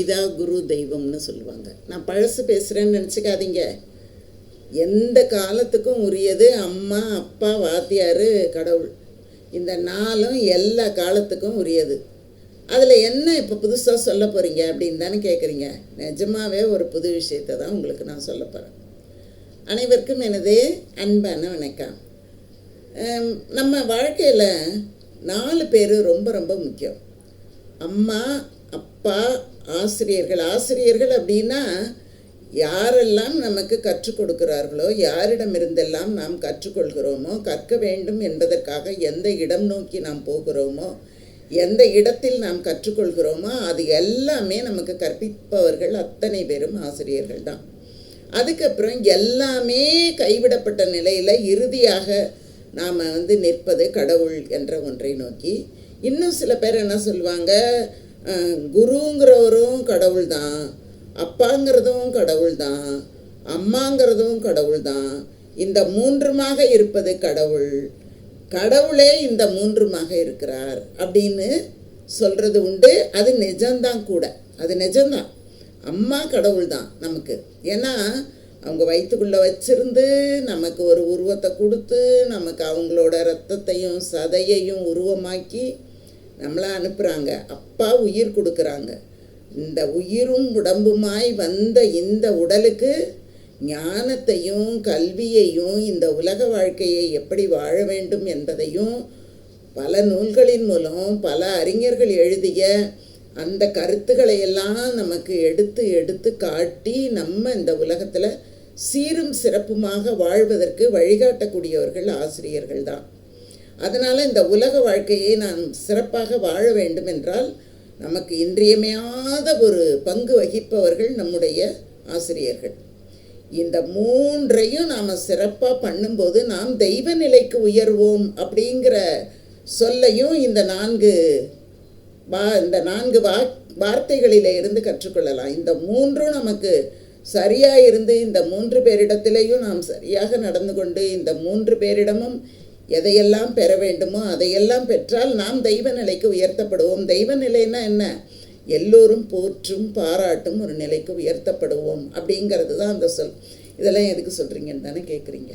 இதா குரு தெய்வம்னு சொல்லுவாங்க. நான் பழசு பேசுகிறேன்னு நினச்சிக்காதீங்க. எந்த காலத்துக்கும் உரியது அம்மா அப்பா வாத்தியார் கடவுள். இந்த நாளும் எல்லா காலத்துக்கும் உரியது. அதில் என்ன இப்போ புதுசாக சொல்ல போகிறீங்க அப்படின்னு தானே கேட்குறீங்க நிஜமாவே ஒரு புது விஷயத்தை தான் உங்களுக்கு நான் சொல்ல போகிறேன் அனைவருக்கும் எனது அன்பான வணக்கம். நம்ம வாழ்க்கையில் நாலு பேர் ரொம்ப ரொம்ப முக்கியம். அம்மா அப்பா ஆசிரியர்கள் ஆசிரியர்கள் அப்படின்னா யாரெல்லாம் நமக்கு கற்றுக் கொடுக்கிறார்களோ யாரிடமிருந்தெல்லாம் நாம் கற்றுக்கொள்கிறோமோ கற்க வேண்டும் என்பதற்காக எந்த இடம் நோக்கி நாம் போகிறோமோ எந்த இடத்தில் நாம் கற்றுக்கொள்கிறோமோ அது எல்லாமே நமக்கு கற்பிப்பவர்கள் அத்தனை பேரும் ஆசிரியர்கள் தான். அதுக்கப்புறம் எல்லாமே கைவிடப்பட்ட நிலையில் இறுதியாக நாம் வந்து நிற்பது கடவுள் என்ற ஒன்றை நோக்கி. இன்னும் சில பேர் என்ன சொல்லுவாங்க குருங்கிறவரும் கடவுள் தான் அப்பாங்கிறதும் கடவுள் தான் அம்மாங்கிறதும் கடவுள் தான் இந்த மூன்றுமாக இருப்பது கடவுள். கடவுளே இந்த மூன்றுமாக இருக்கிறார் அப்படின்னு சொல்கிறது உண்டு. அது நிஜம்தான் கூட. அது நிஜம்தான். அம்மா கடவுள் தான் நமக்கு. ஏன்னா அவங்க வயிற்றுக்குள்ளே வச்சிருந்து நமக்கு ஒரு உருவத்தை கொடுத்து நமக்கு அவங்களோட ரத்தத்தையும் சதையையும் உருவமாக்கி நம்மளை அனுப்புகிறாங்க அப்பா உயிர் கொடுக்குறாங்க. இந்த உயிரும் உடம்புமாய் வந்த இந்த உடலுக்கு ஞானத்தையும் கல்வியையும் இந்த உலக வாழ்க்கையை எப்படி வாழ வேண்டும் என்பதையும் பல நூல்களின் மூலம் பல அறிஞர்கள் எழுதிய அந்த கருத்துக்களை எல்லாம் நமக்கு எடுத்து எடுத்து காட்டி நம்ம இந்த உலகத்தில் சீரும் சிறப்புமாக வாழ்வதற்கு வழிகாட்டக்கூடியவர்கள் ஆசிரியர்கள் தான் அதனால் இந்த உலக வாழ்க்கையை நாம் சிறப்பாக வாழ வேண்டும் என்றால் நமக்கு இன்றியமையாத ஒரு பங்கு வகிப்பவர்கள் நம்முடைய ஆசிரியர்கள். இந்த மூன்றையும் நாம் சிறப்பாக பண்ணும்போது நாம் தெய்வ நிலைக்கு உயர்வோம் அப்படிங்கிற சொல்லையும் இந்த நான்கு வா இந்த நான்கு வா வார்த்தைகளில் இருந்து கற்றுக்கொள்ளலாம். இந்த மூன்றும் நமக்கு சரியாக இருந்து இந்த மூன்று பேரிடத்திலேயும் நாம் சரியாக நடந்து கொண்டு இந்த மூன்று பேரிடமும் எதையெல்லாம் பெற வேண்டுமோ அதையெல்லாம் பெற்றால் நாம் தெய்வ நிலைக்கு உயர்த்தப்படுவோம். தெய்வ நிலைன்னா என்ன? எல்லோரும் போற்றும் பாராட்டும் ஒரு நிலைக்கு உயர்த்தப்படுவோம். அப்படிங்கிறது தான் அந்த சொல். இதெல்லாம் எதுக்கு சொல்கிறீங்கன்னு தானே கேட்குறீங்க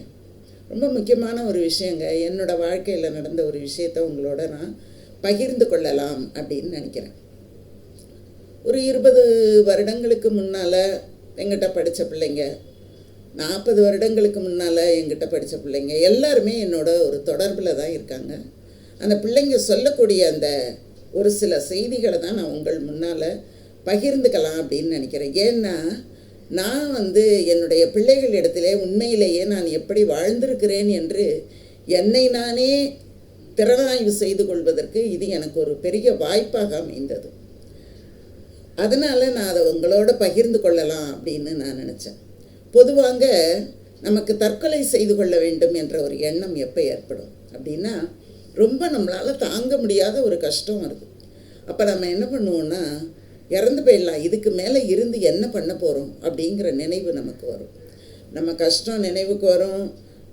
ரொம்ப முக்கியமான ஒரு விஷயங்க. என்னோட வாழ்க்கையில் நடந்த ஒரு விஷயத்த உங்களோட நான் பகிர்ந்து கொள்ளலாம் அப்படின்னு நினைக்கிறேன். ஒரு இருபது வருடங்களுக்கு முன்னால் எங்கிட்ட படித்த பிள்ளைங்க நாற்பது வருடங்களுக்கு முன்னால் எங்கிட்ட படித்த பிள்ளைங்க எல்லாருமே என்னோட ஒரு தொடர்பில் தான் இருக்காங்க. அந்த பிள்ளைங்க சொல்லக்கூடிய அந்த ஒரு சில செய்திகளை தான் நான் உங்கள் முன்னால் பகிர்ந்துக்கலாம் அப்படின்னு நினைக்கிறேன். ஏன்னா நான் வந்து என்னுடைய பிள்ளைகள் இடத்திலே உண்மையிலேயே நான் எப்படி வாழ்ந்திருக்கிறேன் என்று என்னை நானே திறனாய்வு செய்து கொள்வதற்கு இது எனக்கு ஒரு பெரிய வாய்ப்பாக அமைந்தது. அதனால் நான் அதை உங்களோட பகிர்ந்து கொள்ளலாம் அப்படின்னு நான் நினச்சேன். பொதுவாக நமக்கு தற்கொலை செய்து கொள்ள வேண்டும் என்ற ஒரு எண்ணம் எப்போ ஏற்படும்? அப்படின்னா ரொம்ப நம்மளால் தாங்க முடியாத ஒரு கஷ்டம் வருது. அப்போ நம்ம என்ன பண்ணுவோம்னா இறந்து போயிடலாம் இதுக்கு மேலே இருந்து என்ன பண்ண போகிறோம் அப்படிங்கிற நினைவு நமக்கு வரும். நம்ம கஷ்டம் நினைவுக்கு வரும்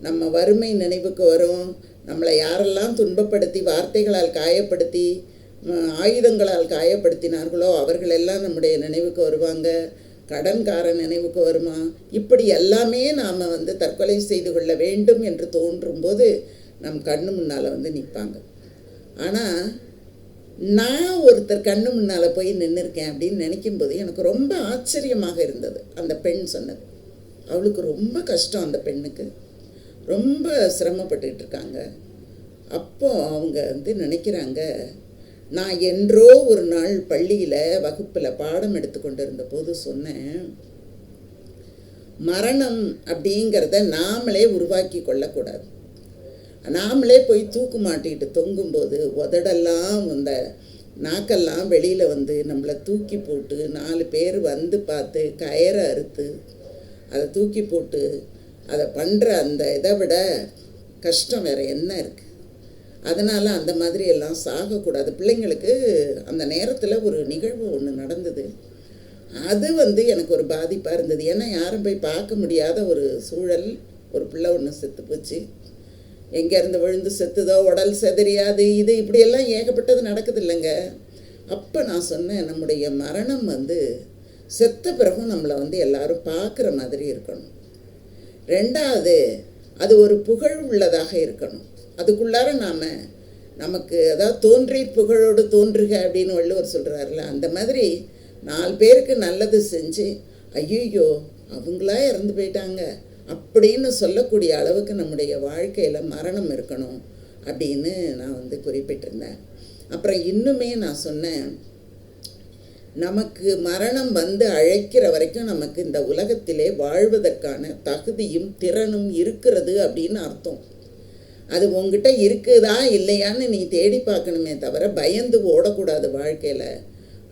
நம்ம வறுமை நினைவுக்கு வரும் நம்மளை யாரெல்லாம் துன்பப்படுத்தி வார்த்தைகளால் காயப்படுத்தி ஆயுதங்களால் காயப்படுத்தினார்களோ அவர்களெல்லாம் நம்முடைய நினைவுக்கு வருவாங்க. கடன்காரன் நினைவுக்கு வருமா? இப்படி எல்லாமே நாம் வந்து தற்கொலை செய்து கொள்ள வேண்டும் என்று தோன்றும்போது நம் கண்ணு முன்னால் வந்து நிற்பாங்க ஆனால் நான் ஒருத்தர் கண்ணு முன்னால் போய் நின்றுருக்கேன் அப்படின்னு நினைக்கும்போது எனக்கு ரொம்ப ஆச்சரியமாக இருந்தது. அந்த பெண் சொன்னது. அவளுக்கு ரொம்ப கஷ்டம் அந்த பெண்ணுக்கு. ரொம்ப சிரமப்பட்டுக்கிட்டு இருக்காங்க. அப்போ அவங்க வந்து நினைக்கிறாங்க நான் என்றோ ஒரு நாள் பள்ளியில் வகுப்பில் பாடம் எடுத்துக்கொண்டிருந்த போது சொன்னேன் மரணம் அப்படிங்கிறத நாமளே உருவாக்கி கொள்ளக்கூடாது. நாமளே போய் தூக்கு மாட்டிக்கிட்டு தொங்கும்போது உதடெல்லாம் அந்த நாக்கெல்லாம் வெளியில் வந்து நம்மளை தூக்கி போட்டு நாலு பேர் வந்து பார்த்து கயரை அறுத்து அதை தூக்கி போட்டு அதை பண்ணுற அந்த இதை விட கஷ்டம் வேறு என்ன இருக்குது அதனால் அந்த மாதிரி எல்லாம் சாகக்கூடாது. பிள்ளைங்களுக்கு அந்த நேரத்தில் ஒரு நிகழ்வு ஒன்று நடந்தது. அது வந்து எனக்கு ஒரு பாதிப்பாக இருந்தது. ஏன்னா யாரும் போய் பார்க்க முடியாத ஒரு சூழல் ஒரு பிள்ளை ஒன்று செத்து போச்சு. எங்கேருந்து விழுந்து செத்துதோ உடல் செதறியாது இது இப்படியெல்லாம் ஏகப்பட்டது நடக்குது இல்லைங்க. அப்போ நான் சொன்னேன் நம்முடைய மரணம் வந்து செத்த பிறகும் நம்மளை வந்து எல்லாரும் பார்க்குற மாதிரி இருக்கணும். ரெண்டாவது அது ஒரு புகழ் உள்ளதாக இருக்கணும். அதுக்குள்ளார நாம் நமக்கு அதாவது தோன்றி புகழோடு தோன்றுக அப்படின்னு வள்ளுவர் சொல்கிறாருல அந்த மாதிரி நாலு பேருக்கு நல்லது செஞ்சு ஐயோ அவங்களா இறந்து போயிட்டாங்க அப்படின்னு சொல்லக்கூடிய அளவுக்கு நம்முடைய வாழ்க்கையில் மரணம் இருக்கணும் அப்படின்னு நான் வந்து குறிப்பிட்டிருந்தேன். அப்புறம் இன்னுமே நான் சொன்னேன் நமக்கு மரணம் வந்து அழைக்கிற வரைக்கும் நமக்கு இந்த உலகத்திலே வாழ்வதற்கான தகுதியும் திறனும் இருக்கிறது அப்படின்னு அர்த்தம். அது உங்ககிட்ட இருக்குதா இல்லையான்னு நீ தேடி பார்க்கணுமே தவிர பயந்து ஓடக்கூடாது வாழ்க்கையில்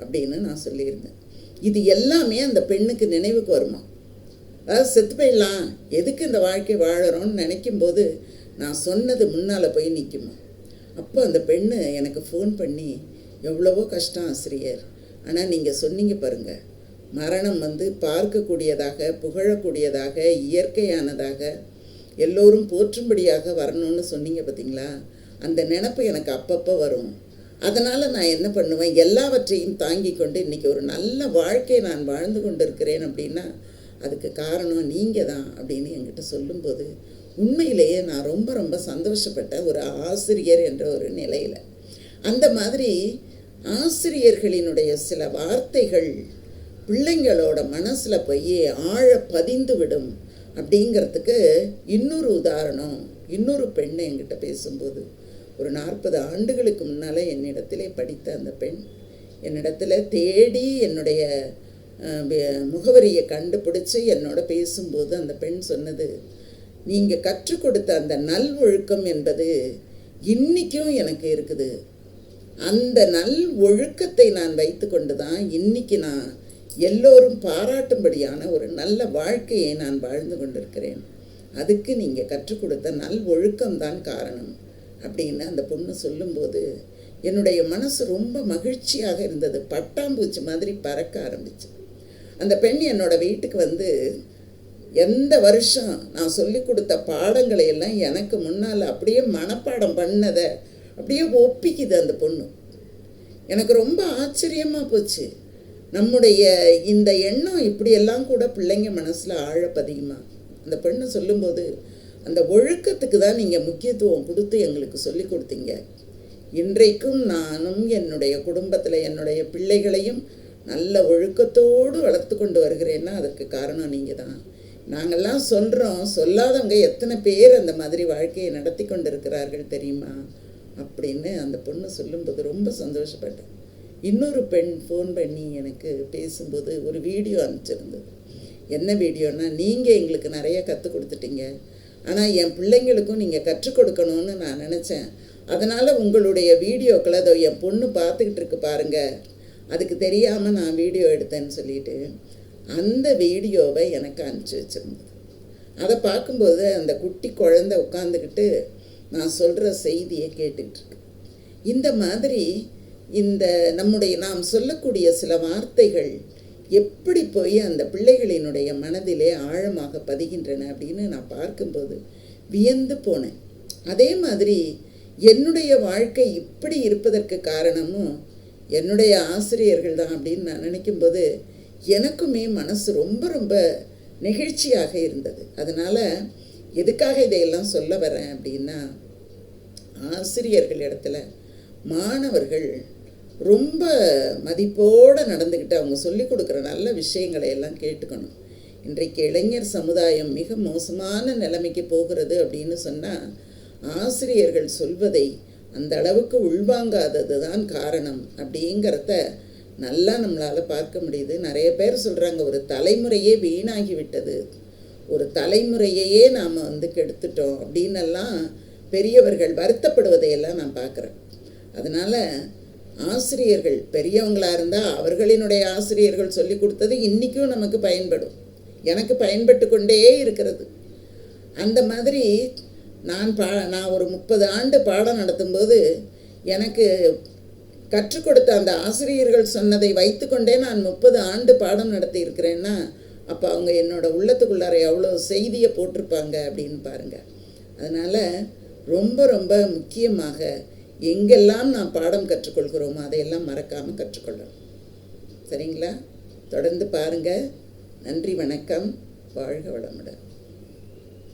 அப்படின்னு நான் சொல்லியிருந்தேன். இது எல்லாமே அந்த பெண்ணுக்கு நினைவுக்கு வருமா? அதாவது செத்து போயிடலாம். எதுக்கு இந்த வாழ்க்கை வாழறோம்னு நினைக்கும்போது நான் சொன்னது முன்னால் போய் நிற்குமா அப்போ அந்த பெண்ணு எனக்கு ஃபோன் பண்ணி எவ்வளவோ கஷ்டம் ஆசிரியர். ஆனால் நீங்கள் சொன்னீங்க பாருங்கள் மரணம் வந்து பார்க்கக்கூடியதாக புகழக்கூடியதாக இயற்கையானதாக எல்லோரும் போற்றும்படியாக வரணும்னு சொன்னீங்க பார்த்தீங்களா? அந்த நினப்பு எனக்கு அப்பப்போ வரும். அதனால் நான் என்ன பண்ணுவேன்? எல்லாவற்றையும் தாங்கி கொண்டு இன்றைக்கி ஒரு நல்ல வாழ்க்கையை நான் வாழ்ந்து கொண்டு இருக்கிறேன் அப்படின்னா அதுக்கு காரணம் நீங்கள் தான் அப்படின்னு என்கிட்ட சொல்லும்போது உண்மையிலேயே நான் ரொம்ப ரொம்ப சந்தோஷப்பட்ட ஒரு ஆசிரியர் என்ற ஒரு நிலையில். அந்த மாதிரி ஆசிரியர்களினுடைய சில வார்த்தைகள் பிள்ளைங்களோட மனசில் போய் ஆழ பதிந்து விடும் அப்படிங்கிறதுக்கு இன்னொரு உதாரணம் இன்னொரு பெண் என்கிட்ட பேசும்போது ஒரு நாற்பது ஆண்டுகளுக்கு முன்னால் என்னிடத்திலே படித்த அந்த பெண் என்னிடத்தில் தேடி என்னுடைய முகவரியை கண்டுபிடிச்சி என்னோட பேசும்போது அந்த பெண் சொன்னது நீங்கள் கற்றுக் கொடுத்த அந்த நல்வொழுக்கம் என்பது இன்றைக்கும் எனக்கு இருக்குது. அந்த நல் ஒழுக்கத்தை நான் வைத்துக்கொண்டு தான் இன்னைக்கு நான் எல்லோரும் பாராட்டும்படியான ஒரு நல்ல வாழ்க்கையை நான் வாழ்ந்து கொண்டிருக்கிறேன். அதுக்கு நீங்கள் கற்றுக் கொடுத்த நல் ஒழுக்கம்தான் காரணம் அப்படின்னு அந்த பொண்ணு சொல்லும்போது என்னுடைய மனசு ரொம்ப மகிழ்ச்சியாக இருந்தது. பட்டாம்பூச்சி மாதிரி பறக்க ஆரம்பிச்சு. அந்த பெண் என்னோட வீட்டுக்கு வந்து எந்த வருஷம் நான் சொல்லி கொடுத்த பாடங்களை எல்லாம் எனக்கு முன்னால் அப்படியே மனப்பாடம் பண்ணதை அப்படியே ஒப்பிக்குது அந்த பொண்ணு. எனக்கு ரொம்ப ஆச்சரியமாக போச்சு. நம்முடைய இந்த எண்ணம் இப்படியெல்லாம் கூட பிள்ளைங்க மனசில் ஆழ பதியுமா? அந்த பெண்ணு சொல்லும்போது அந்த ஒழுக்கத்துக்கு தான் நீங்கள் முக்கியத்துவம் கொடுத்து எங்களுக்கு சொல்லி கொடுத்தீங்க. இன்றைக்கும் நானும் என்னுடைய குடும்பத்தில் என்னுடைய பிள்ளைகளையும் நல்ல ஒழுக்கத்தோடு வளர்த்து கொண்டு வருகிறேன்னா அதற்கு காரணம் நீங்கள் தான் நாங்கள்லாம் சொல்கிறோம் சொல்லாதவங்க எத்தனை பேர் அந்த மாதிரி வாழ்க்கையை நடத்தி கொண்டு இருக்கிறார்கள் தெரியுமா? அப்படின்னு அந்த பொண்ணு சொல்லும்போது ரொம்ப சந்தோஷப்பட்டேன். இன்னொரு பெண் ஃபோன் பண்ணி எனக்கு பேசும்போது ஒரு வீடியோ அனுப்பிச்சிருந்தது. என்ன வீடியோன்னா நீங்கள் எங்களுக்கு நிறைய கற்றுக் கொடுத்துட்டீங்க. ஆனால் என் பிள்ளைங்களுக்கும் நீங்கள் கற்றுக் கொடுக்கணும்னு நான் நினச்சேன். அதனால் உங்களுடைய வீடியோக்களை அதை என் பொண்ணு பார்த்துக்கிட்டு இருக்கு பாருங்கள் அதுக்கு தெரியாமல் நான் வீடியோ எடுத்தேன்னு சொல்லிட்டு அந்த வீடியோவை எனக்கு அனுப்பிச்சி வச்சுருந்தது. அதை பார்க்கும்போது அந்த குட்டி குழந்தை உட்காந்துக்கிட்டு நான் சொல்கிற செய்தியை கேட்டுக்கிட்டு இருக்கு. இந்த மாதிரி இந்த நம்முடைய நாம் சொல்லக்கூடிய சில வார்த்தைகள் எப்படி போய் அந்த பிள்ளைகளினுடைய மனதிலே ஆழமாக பதிகின்றன அப்படின்னு நான் பார்க்கும்போது வியந்து போனேன். அதே மாதிரி என்னுடைய வாழ்க்கை இப்படி இருப்பதற்கு காரணமும் என்னுடைய ஆசிரியர்கள் தான் அப்படின்னு நான் நினைக்கும்போது எனக்குமே மனசு ரொம்ப ரொம்ப நெகிழ்ச்சியாக இருந்தது. அதனால் எதுக்காக இதையெல்லாம் சொல்ல வரேன் அப்படின்னா ஆசிரியர்கள் இடத்துல மாணவர்கள் ரொம்ப மதிப்போடு நடந்துக்கிட்டு அவங்க சொல்லிக் கொடுக்குற நல்ல விஷயங்களை எல்லாம் கேட்டுக்கணும். இன்றைக்கு இளைஞர் சமுதாயம் மிக மோசமான நிலைமைக்கு போகிறது அப்படின்னு சொன்னால் ஆசிரியர்கள் சொல்வதை அந்த அளவுக்கு உள்வாங்காதது தான் காரணம் அப்படிங்கிறத நல்லா நம்மளால் பார்க்க முடியுது. நிறைய பேர் சொல்கிறாங்க ஒரு தலைமுறையே வீணாகி விட்டது ஒரு தலைமுறையையே நாம் வந்து கெடுத்துட்டோம் அப்படின்னெல்லாம் பெரியவர்கள் வருத்தப்படுவதையெல்லாம் நான் பார்க்குறேன். அதனால் ஆசிரியர்கள் பெரியவங்களாக இருந்தால் அவர்களினுடைய ஆசிரியர்கள் சொல்லி கொடுத்தது இன்றைக்கும் நமக்கு பயன்படும். எனக்கு பயன்பட்டு கொண்டே இருக்கிறது. அந்த மாதிரி நான் பா நான் ஒரு முப்பது ஆண்டு பாடம் நடத்தும்போது எனக்கு கற்றுக் கொடுத்த அந்த ஆசிரியர்கள் சொன்னதை வைத்துக்கொண்டே நான் முப்பது ஆண்டு பாடம் நடத்தி இருக்கிறேன்னா அப்போ அவங்க என்னோட உள்ளத்துக்குள்ளார எவ்வளோ செய்தியை போட்டிருப்பாங்க அப்படின்னு பாருங்கள் அதனால் ரொம்ப ரொம்ப முக்கியமாக எங்கெல்லாம் நாம் பாடம் கற்றுக்கொள்கிறோமோ அதையெல்லாம் மறக்காமல் கற்றுக்கொள்ளணும். சரிங்களா? தொடர்ந்து பாருங்கள் நன்றி வணக்கம். வாழ்க வளமுடன்.